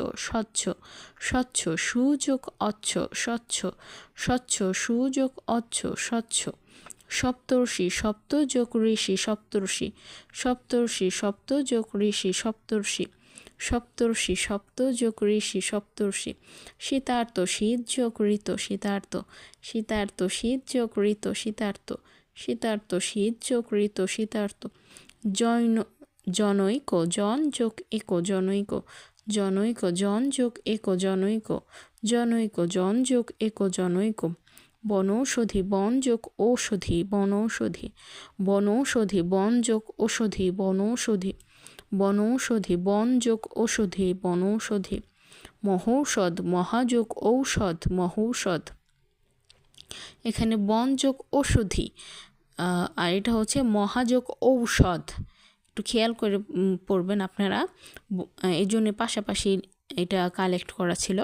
অচ্ছ স্বচ্ছ স্বচ্ছ, সুযোগ, অচ্ছ, স্বচ্ছ স্বচ্ছ, সুযোগ, অচ্ছ, স্বচ্ছ। সপ্তর্ষি, সপ্তযোগ ঋষি, সপ্তর্ষি সপ্তর্ষি, সপ্তযোগ ঋষি, সপ্তর্ষি সপ্তর্ষি, সপ্তযোগ ঋষি, সপ্তর্ষি। শীতার্থ শীত যোগ ঋত, শীতার্থ শীতার্থ শীত যোগ ঋত, শীতার্থ শীতার্থ শীত যোগ ঋত, শীতার্থ। জৈন, জনৈক জন যোগ এক জনৈক জনৈক জন যোগ এক জনৈক জনৈক জন যোগ এক জনৈক। বনৌষধি বন যোগ ঔষধি বনৌষধি বনৌষধি বন যোগ ঔষধি বনৌষধি বনৌষধি বন যোগ ঔষধি বনৌষধি, মহৌষধ মহাযোগ ঔষধ মহৌষধ। এখানে বন যোগ ঔষধি আর এটা হচ্ছে মহাযোগ ঔষধ। একটু খেয়াল করে পড়বেন আপনারা। এই জন্যে পাশাপাশি এটা কালেক্ট করা ছিল।